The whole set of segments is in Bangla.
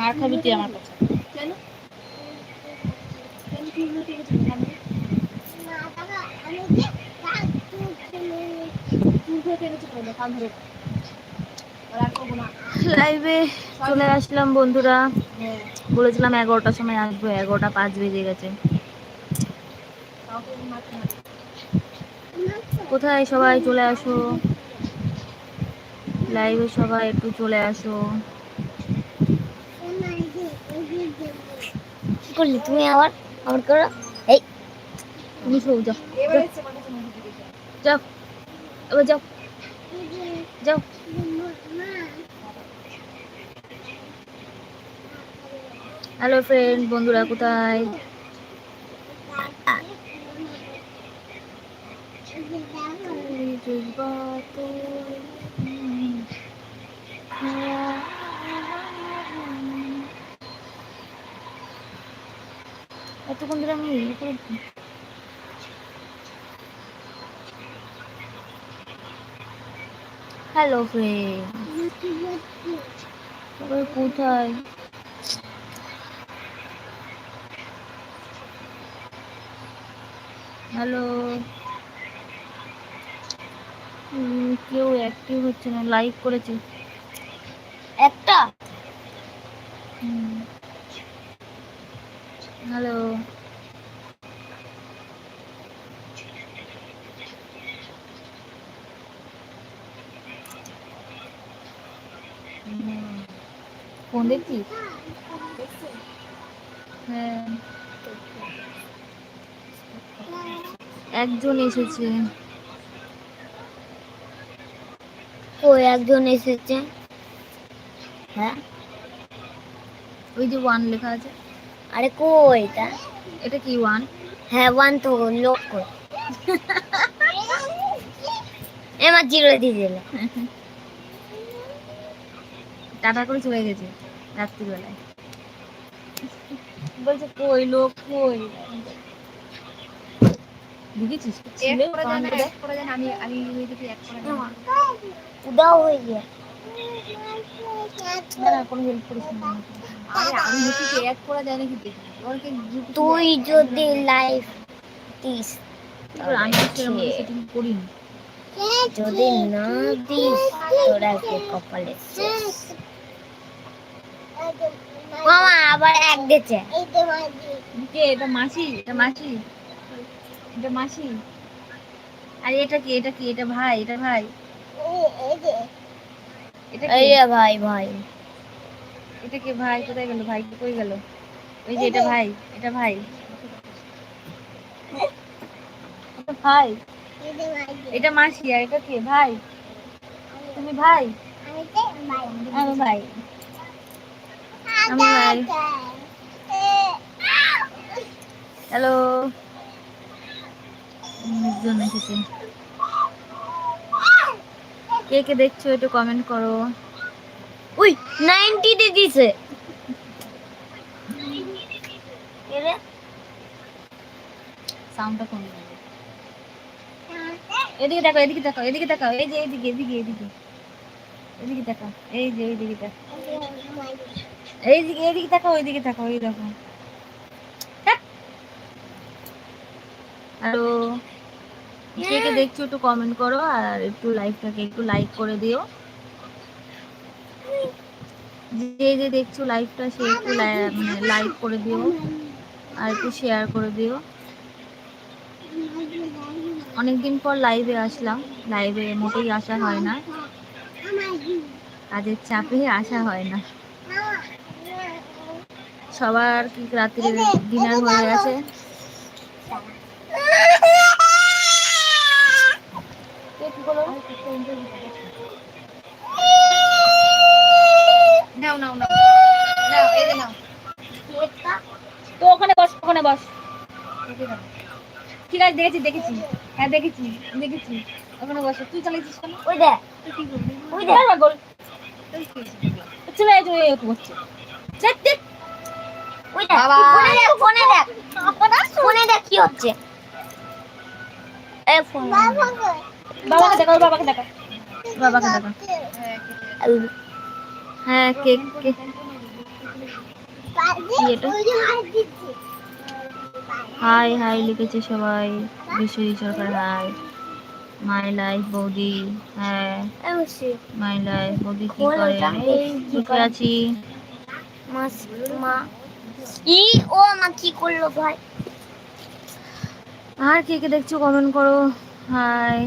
মার খাবি তুই আমার কাছে। কেন? লাইভে চলে আসলাম বন্ধুরা। বলেছিলাম এগারোটার সময় আসব এগারোটা পাঁচ বেজে গেছে। কোথায় সবাই চলে আসো? লাইভে সবাই একটু চলে আসো কি করলি? তুমি আবার আবার করো। এই তুমি শো যাও। আমার যাও এবার যাও। যাও। হ্যালো ফ্রেন্ড বন্ধুরা কোথায়? এতক্ষণ ধরে আমি করে হ্যালো ফ্রেন্ড কোথায়? হ্যালো কেউ অ্যাক্টিভ হচ্ছে না লাইক করেছে একটা হ্যালো ফোন দেখছিস? হ্যাঁ। একজন এসেছে। কই একজন এসেছে? হ্যাঁ। ওই যে ওয়ান লেখা আছে। আরে কই তা এটা কি ওয়ান? হ্যাঁ ওয়ান তো লোক কই? এবার জিরো দিয়ে দিল। টাটা করে চলে গেছে রাত্রিবেলায়। বলছে কই লোক কই? দেখেছিস? উদাও হয়ে গিয়ে। তুই যদি লাইফ দিস যদি না দিস তোরা কে কপালে মামা আবার এক দিচ্ছে। কে এটা মাসি? এটা মাসি? এটা মাসি? আর এটা কি এটা কি এটা ভাই এটা ভাই? এটা কি? ভাই ভাই। এটা কি ভাই? কোথায় গেল? ভাই কই গেল? ওই যে এটা ভাই এটা ভাই। এটা ভাই। এটা মাসি আর এটা কে? ভাই। তুমি ভাই? আমি ভাই। আমি ভাই। হ্যালো এসেছে। কে কে দেখছ একটু কমেন্ট করো। উই 90 দিয়ে দিছে সাউন্ডটা কমে যাবে। এদিকে দেখো এদিকে দেখো এদিকে দেখো, এই যে এদিকে এদিকে এদিকে। এদিকে দেখো, এই যে এইদিকে দেখো। এইদিকে এদিকে দেখো, ওইদিকে দেখো ওই দেখো। হ্যালো। কে কে দেখছ একটু কমেন্ট করো আর একটু লাইভটাকে একটু লাইক করে দিও। যে যে দেখছ লাইভটা সে একটু মানে লাইক করে দিও আর একটু শেয়ার করে দিও। অনেকদিন পর লাইভে আসলাম। লাইভে মোটেই আসা হয় না। কাজের চাপে আসা হয় না। সবার কি রাত্রে ডিনার হয়ে গেছে কে কি করল? নাও নাও নাও। নাও এই নাও। তো ওখানে বস ওখানে বস। ঠিক আছে দেখেছি দেখেছি। হ্যাঁ দেখেছি দেখেছি। ওখানে বসো। তুই চালিয়েছিস কেন? ওই দেখ। ওই দেখ। দেখ গোল। কি চলে এই যে করছে দেখ দেখ। ওই দেখ ফোনে দেখ ফোনে দেখ। ফোনে দেখ কি হচ্ছে। এ ফোন। বাবাকে বাবাকে দেখো বাবাকে দেখো হ্যাঁ, কেক কেক। হাই হাই লিখেছে সবাই। Biswajit Sarkar hi. My life বৌদি হ্যাঁ। মাই লাইফ বৌদি কি করে? কি করে? আছি? মা। ই ও মা কি করল ভাই? আর কে কে দেখছ? কমেন্ট করো। হাই।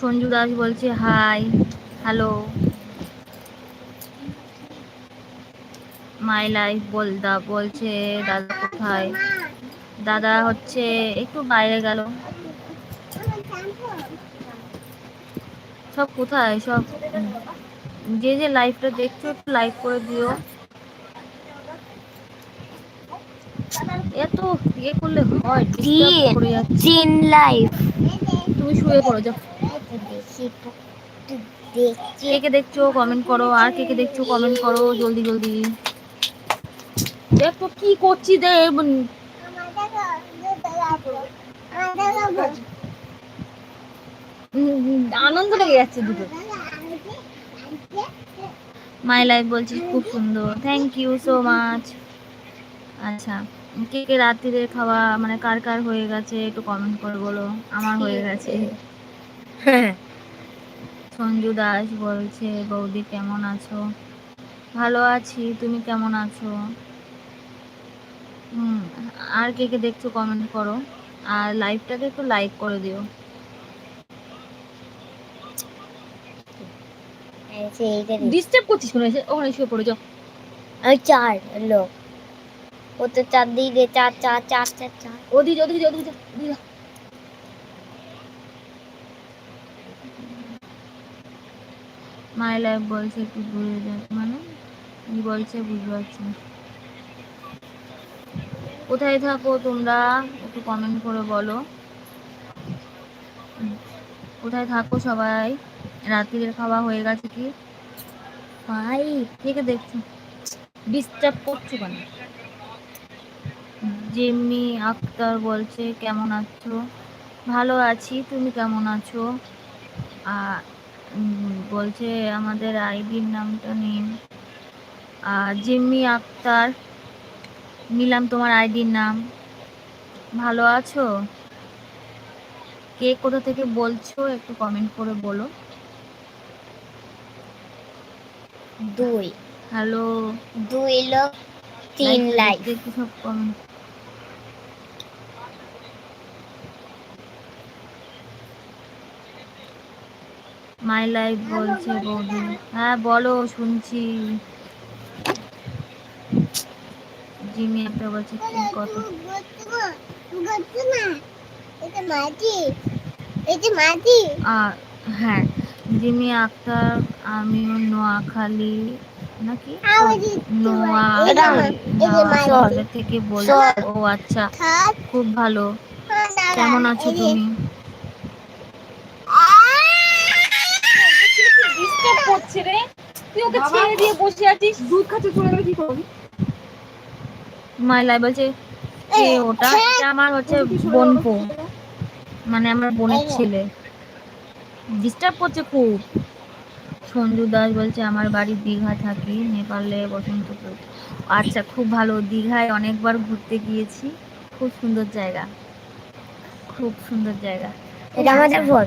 সঞ্জু দাস বলছে হাই হ্যালো মাই লাইফ বলদা বলছে দাদা কোথায়? দাদা হচ্ছে একটু বাইরে গেল। সব কোথায়? সব যে যে লাইভটা দেখছ একটু লাইক করে দিও। এত ইয়ে করলে হয় তিন তুমি শুয়ে পড়ো যাও। কে কে দেখছ? কমেন্ট করো। আর কে কে দেখছ কমেন্ট করো জলদি জলদি। দেখো কি করছি দে আনন্দ লেগে যাচ্ছে দুটো। মাই লাইফ বলছিস খুব সুন্দর। থ্যাংক ইউ সো মাচ আচ্ছা কে কে রাত্রিদের খাওয়া মানে কার কার হয়ে গেছে একটু কমেন্ট করে বলো। আমার হয়ে গেছে। সঞ্জু দাস বলছে বৌদি কেমন আছো? ভালো আছি। তুমি কেমন আছো? হুম আর কে কে দেখছ কমেন্ট করো। আর লাইভটাকে একটু লাইক করে দিও। ডিস্টার্ব করছিস কোনো? এসে ওখানে শুয়ে পড়ে যাও ওই চার লোক। ও তো চার দিকে চার চার চার চার চার। ওদিকে ওদিকে ওদিকে ওদিকে। মাই লাইফ বলছে একটু দূরে যাক। মানে কি বলছে বুঝতে পারছি কোথায় থাকো তোমরা? একটু কমেন্ট করে বলো। কোথায় থাকো সবাই? রাত্রির খাওয়া হয়ে গেছে কি? ভাই, কে কে দেখছ? ডিস্টার্ব করছ কেন? জিম্মি, আক্তার বলছে, কেমন আছো? ভালো আছি, তুমি কেমন আছো? আর বলছে আমাদের আইডির নামটা নিন আর জিম্মি আক্তার নিলাম তোমার আইডির নাম। ভালো আছো? কে কোথা থেকে বলছো একটু কমেন্ট করে বলো। দুই। হ্যালো দুই লোক তিন লাইফ দেখি সব কমেন্ট মাই লাইফ বলছে বৌদি। হ্যাঁ বলো শুনছি। জিমি একটা বলছে কি কত হ্যাঁ জিমি আক্তার আমিও নোয়াখালী নাকি? এটা আমার, এই যে মাই নোয়াখালী থেকে বলছি। ও আচ্ছা খুব ভালো। কেমন আছো তুমি ডিস্টার্ব করছে রে। তুই ওকে ছেড়ে দিয়ে বসে আছিস। দুধ খাচ্ছে চলে গেলে কি করবি? মাইলাই বলছে কে ওটা আমার হচ্ছে বোনপো মানে আমার বোনের ছেলে। ডিস্টার্ব করছে খুব। সঞ্জু দাস বলছে আমার বাড়ি দীঘা থাকি নেপালে বসন্তপুর। আচ্ছা খুব ভালো। দীঘায় অনেকবার ঘুরতে গিয়েছি। খুব সুন্দর জায়গা। খুব সুন্দর জায়গা। এটা আমাদের ফোন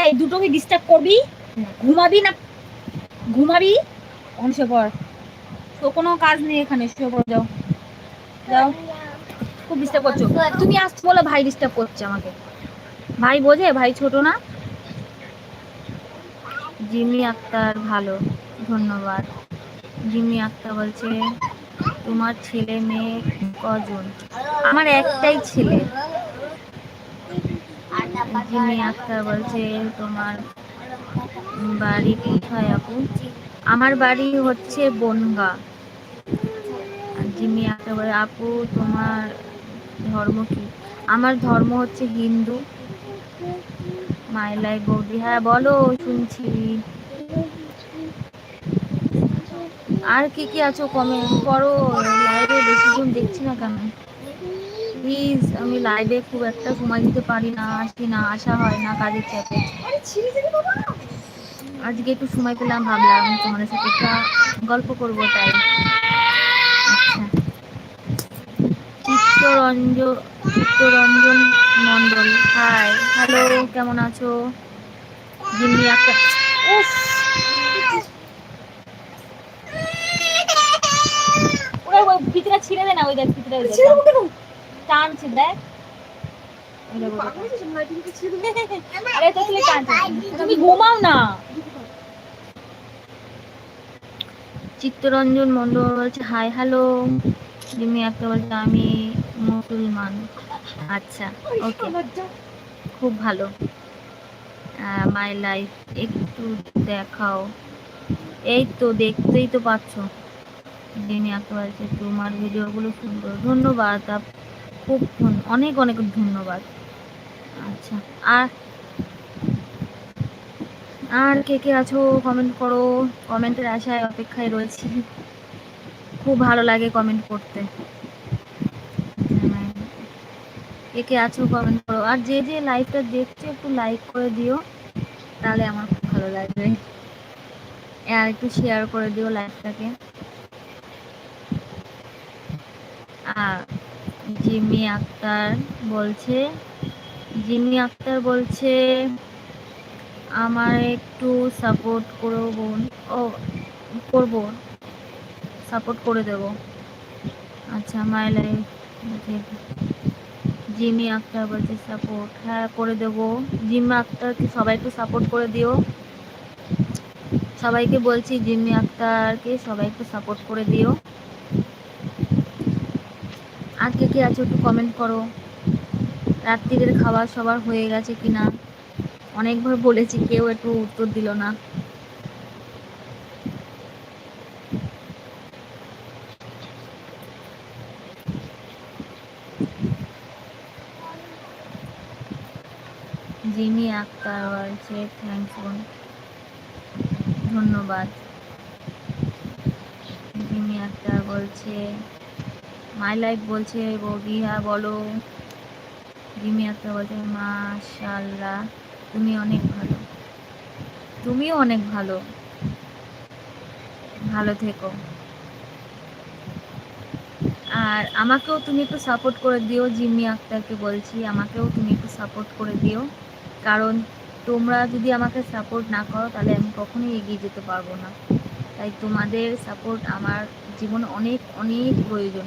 এই দুটোকে ডিস্টার্ব করবি? ঘুমাবি না ঘুমাবি? অন শুয়ে পড় তো কোনো কাজ নেই এখানে শুয়ে পড়ে যাও। যাও। খুব ডিস্টার্ব করছ। তুমি আসছো বলে, ভাই ডিস্টার্ব করছে আমাকে। ভাই বোঝে? ভাই ছোট না? জিমি আক্তার ভালো, ধন্যবাদ। জিমি আক্তার বলছে, তোমার ছেলে মেয়ে কজন? আমার একটাই ছেলে। জিমি আক্তার বলছে, তোমার বাড়ি কোথায় আপু? আমার বাড়ি হচ্ছে বনগা। জিমি বলে আপু, তোমার ধর্ম কি? আমার ধর্ম হচ্ছে হিন্দু। মাইলাই বৌদি হ্যাঁ বলো, শুনছি। আর কি কি আছো? কমেন্ট করো লাইভে বেশিক্ষণ দেখছি না কেন? প্লিজ আমি লাইভে খুব একটা সময় দিতে পারি না, আসি না, আসা হয় না কাজের চাপে। আজকে একটু সময় পেলাম ভাবলাম তোমাদের সাথে একটা গল্প করব তাই। চিত্তরঞ্জন চিত্তরঞ্জন মন্ডল হাই হ্যালো কেমন আছো? জিম্মি ওরা ওই ভিতরে ছিঁড়ে দে না ওই দেখ ভিতরে টানছে দেখ। আরে তো টানছে। তুমি ঘুমাও না। চিত্তরঞ্জন মন্ডল বলছে, হাই, হ্যালো। জিম্মি একটা বলছে, আমি মুসলমান। আচ্ছা ওকে। খুব ভালো। মাই লাইফ একটু দেখাও। এই তো, দেখতেই তো পাচ্ছ। জিমি একটা বলছে, তোমার ভিডিওগুলো সুন্দর। ধন্যবাদ খুব অনেক অনেক ধন্যবাদ। আচ্ছা আর আর কে কে আছো? কমেন্ট করো। কমেন্টের আশায় অপেক্ষায় রয়েছি। খুব ভালো লাগে কমেন্ট করতে। কে কে আছো কমেন্ট করো। আর যে যে লাইভটা দেখছ, একটু লাইক করে দিও। তাহলে আমার খুব ভালো লাগবে। আর একটু শেয়ার করে দিও লাইভটাকে আর জিমি আক্তার বলছে জিমি আক্তার বলছে আমার একটু সাপোর্ট করো বোন। ও, করব। সাপোর্ট করে দেব। আচ্ছা মাই লাইফ জিমি আক্তার বলছে সাপোর্ট হ্যাঁ করে দেব। জিম্মি আক্তারকে সবাই একটু সাপোর্ট করে দিও। সবাইকে বলছি জিম্মি আক্তারকে সবাই একটু সাপোর্ট করে দিও। আর কে কে আছে একটু কমেন্ট করো। রাত্রিরের খাবার সবার হয়ে গেছে কিনা? অনেকবার বলেছি, কেউ একটু উত্তর দিল না। জিমি আক্তার বলছে থ্যাংকস বোন। ধন্যবাদ। জিমি আক্তার বলছে মাই লাইফ বলছে বৌদি হ্যাঁ বলো। জিমি আক্তার বলছে মাশাল্লাহ তুমি অনেক ভালো। তুমিও অনেক ভালো। ভালো থেকো। আর আমাকেও তুমি একটু সাপোর্ট করে দিও, জিম্মি আক্তারকে বলছি। আমাকেও তুমি একটু সাপোর্ট করে দিও। কারণ তোমরা যদি আমাকে সাপোর্ট না করো, তাহলে আমি কখনোই এগিয়ে যেতে পারব না। তাই তোমাদের সাপোর্ট আমার জীবনে অনেক অনেক প্রয়োজন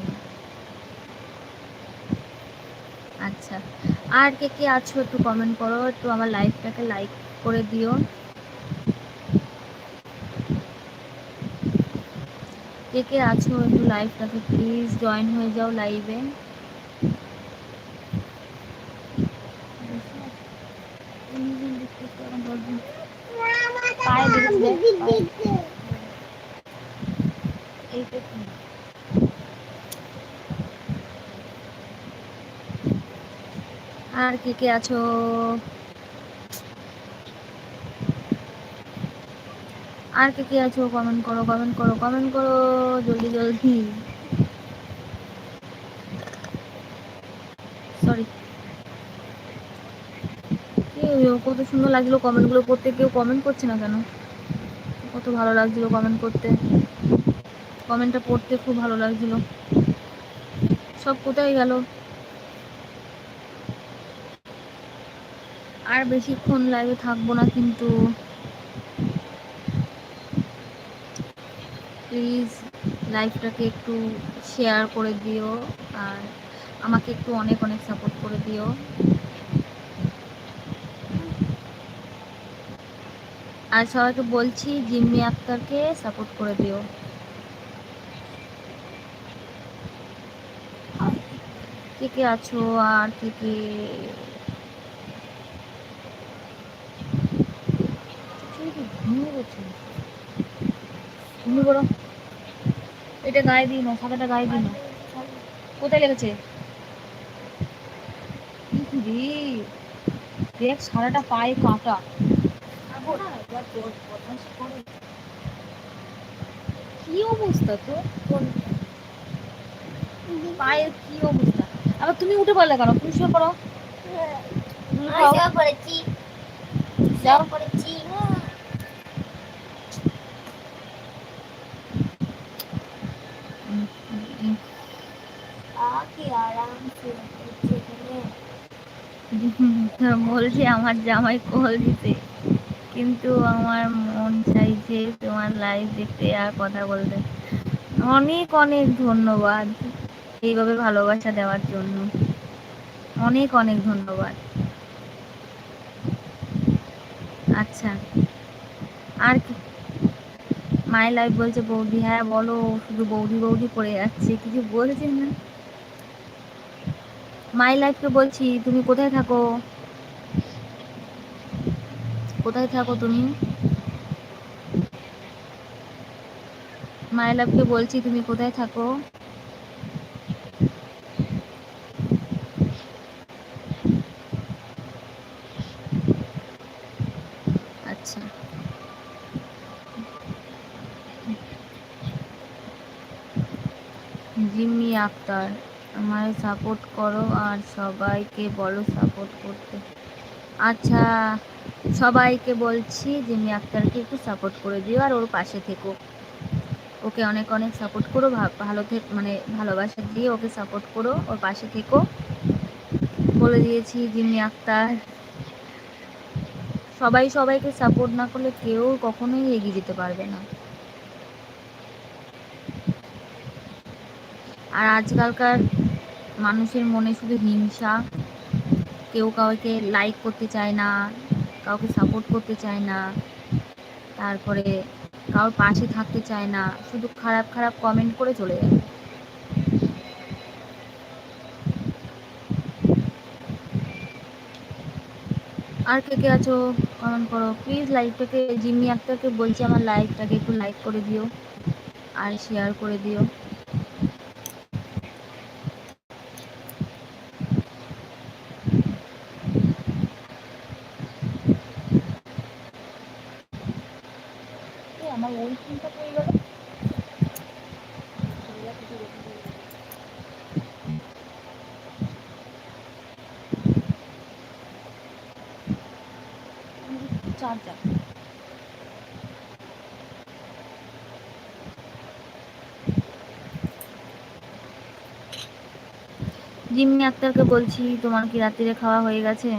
আচ্ছা। আর কে কে আছো একটু কমেন্ট করো, একটু আমার লাইভটাকে লাইক করে দিও। কে কে আছো একটু লাইভটাকে প্লিজ জয়েন হয়ে যাও লাইভে পায়ে দিয়েছে এইটা কি? আর কে কে আছো? আর কে কে আছো? কমেন্ট করো কমেন্ট করো কমেন্ট করো, জলদি জলদি। সরি কত সুন্দর লাগছিল কমেন্টগুলো করতে। কেউ কমেন্ট করছে না কেন? কত ভালো লাগছিল কমেন্ট করতে। কমেন্টটা পড়তে খুব ভালো লাগছিল। সব কোথায় গেল? আর বেশিক্ষণ লাইভে থাকব না কিন্তু। প্লিজ লাইভটাকে একটু শেয়ার করে দিও আর আমাকে একটু অনেক অনেক সাপোর্ট করে দিও। আর সবাইকে বলছি, জিম্মি আক্তারকে সাপোর্ট করে দিও। কে কে আছো আর কে কে গেছে ঘুমিয়ে এটা গায়ে দিই না সাদাটা গায়ে দিই না। কোথায় লেগেছে? রে দেখ সারাটা পায়ে কাঁটা। কি অবস্থা তো পায়ের কি অবস্থা? আবার তুমি উঠে পড়লে কেন? তুমি শুয়ে পড়ো। তুমি পড়েছি। যাও। শুয়ে পড়েছি। বলছি আমার জামাই কল দিতে কিন্তু আমার মন চাইছে তোমার লাইভ দেখতে আর কথা বলতে। অনেক অনেক ধন্যবাদ এইভাবে ভালোবাসা দেওয়ার জন্য। অনেক অনেক ধন্যবাদ। আচ্ছা আর কি? মাই লাইফ বলছে বৌদি হ্যাঁ বলো, শুধু বৌদি বৌদি করে যাচ্ছে, কিছু বলছে না। মাই লাইফকে বলছি, তুমি কোথায় থাকো? কোথায় থাকো তুমি? মাই লাইফকে বলছি, তুমি কোথায় থাকো? আচ্ছা। জিম্মি আক্তার। আমায় সাপোর্ট করো আর সবাইকে বলো সাপোর্ট করতে। আচ্ছা সবাইকে বলছি জিম্মি আক্তারকে একটু সাপোর্ট করে দিও আর ওর পাশে থেকো। ওকে অনেক অনেক সাপোর্ট করো ভালো থেকে মানে ভালোবাসা দিয়ে ওকে সাপোর্ট করো, ওর পাশে থেকো। বলে দিয়েছি জিমি আক্তার সবাই সবাইকে সাপোর্ট না করলে কেউ কখনোই এগিয়ে যেতে পারবে না। আর আজকালকার মানুষের মনে শুধু হিংসা। কেউ কাউকে লাইক করতে চায় না, কাউকে সাপোর্ট করতে চায় না, তারপরে কারোর পাশে থাকতে চায় না, শুধু খারাপ খারাপ কমেন্ট করে চলে যায়। আর কে কে আছো? কমেন্ট করো। প্লিজ লাইভটাকে জিম্মি আক্তারকে বলছি আমার লাইভটাকে একটু লাইক করে দিও, আর শেয়ার করে দিও এ, আমার ওই ফোনটা পড়ে গেল চার্জার জিম্মি আক্তারকে বলছি তোমার কি রাত্রিরে খাওয়া হয়ে গেছে?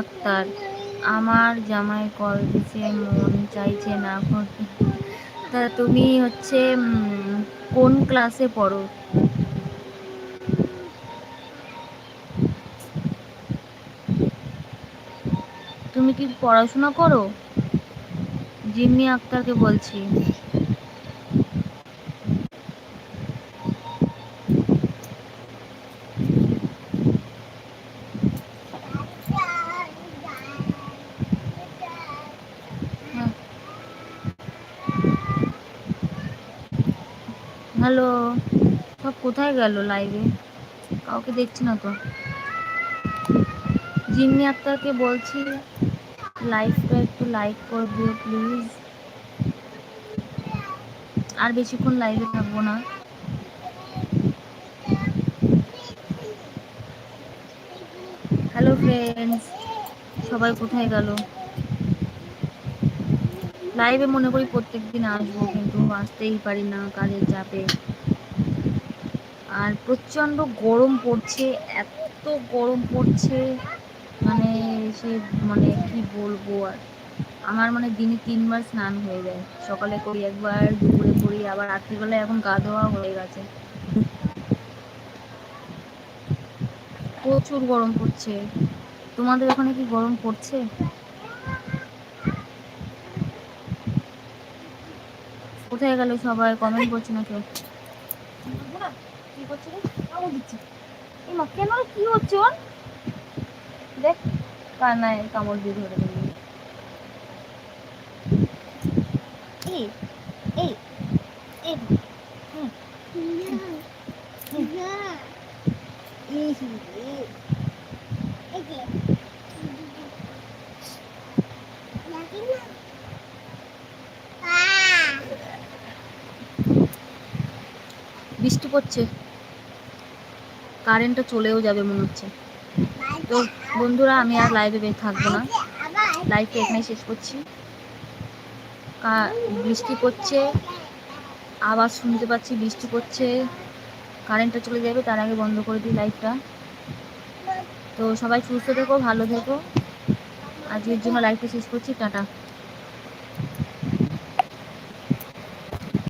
আক্তার। আমার জামাই কল দিছে, মন চাইছে না করতে। তা তুমি হচ্ছে কোন ক্লাসে পড়ো? তুমি কি পড়াশোনা করো? জিম্মি আক্তারকে বলছি হ্যালো সব কোথায় গেল লাইভে কাউকে দেখছি না তো। জিম্মি আক্তারকে বলছি লাইভটা একটু লাইক করে দিও প্লিজ আর বেশিক্ষণ লাইভে থাকব না। হ্যালো ফ্রেন্ডস সবাই কোথায় গেল? লাইভে মনে করি প্রত্যেকদিন আসব, কিন্তু আসতেই পারি না কাজের চাপে। আর প্রচণ্ড গরম পড়ছে, এত গরম পড়ছে মানে সে মানে কি বলব আর। আমার মানে দিনে তিনবার স্নান হয়ে যায়। সকালে করি একবার, দুপুরে করি, আবার রাত্রিবেলায় এখন গা ধোয়া হয়ে গেছে। প্রচুর গরম পড়ছে। তোমাদের ওখানে কি গরম পড়ছে? কোথায় গেল সবাই? কমেন্ট করছে না কেউ করছে কামড় দিচ্ছে। এই মা কেন কি হচ্ছে ওর? দেখ কান্নায় কামড় দিয়ে ধরে দিল এই এই এই বৃষ্টি পড়ছে। কারেন্টটা চলেও যাবে মনে হচ্ছে। তো বন্ধুরা, আমি আর লাইভে থাকব না। লাইভটা এখানেই শেষ করছি। বৃষ্টি পড়ছে আবার শুনতে পাচ্ছি, বৃষ্টি পড়ছে। কারেন্টটা চলে যাবে, তার আগে বন্ধ করে দিই লাইভটা তো সবাই সুস্থ থেকো, ভালো থেকো। আজকের জন্য লাইভটা শেষ করছি, টাটা।